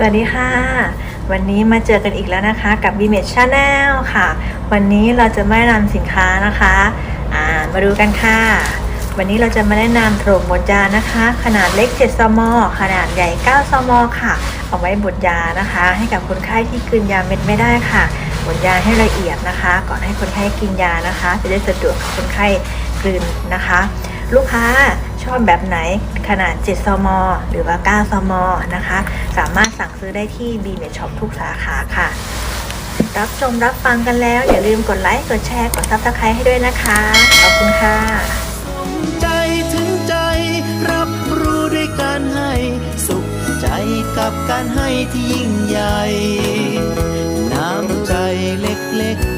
สวัสดีค่ะ วันนี้มาเจอกันอีกแล้วนะคะกับ b m a g e Channel ค่ะ วันนี้เราจะมาแนะนำสินค้านะคะามาดูกันค่ะ วันนี้เราจะมาแนะนำโถงบดยานะคะ ขนาดเล็ก 7 ซม ขนาดใหญ่ 9 ซม ค่ะ เอาไว้บดยานะคะ ให้กับคนไข้ที่กลืนยาเม็ดไม่ได้ค่ะบดยาให้ละเอียดนะคะ ก่อนให้คนไข้กินยานะคะ จะได้สะดวกกับคนไข้กลืนนะคะ ลูกค้าชอบแบบไหนขนาด 7 ซม หรือว่า 9 ซม นะคะ สามารถสั่งซื้อได้ที่ b ีเมช็อปทุกสาขาค่ะ รับชมรับฟังกันแล้ว อย่าลืมกดไลค์ กดแชร์ กดซับสไครต์ให้ด้วยนะคะ ขอบคุณค่ะใจถึงใจ รับรู้ด้วยการให้ สุขใจกับการให้ที่ยิ่งใหญ่ น้ำใจเล็กๆ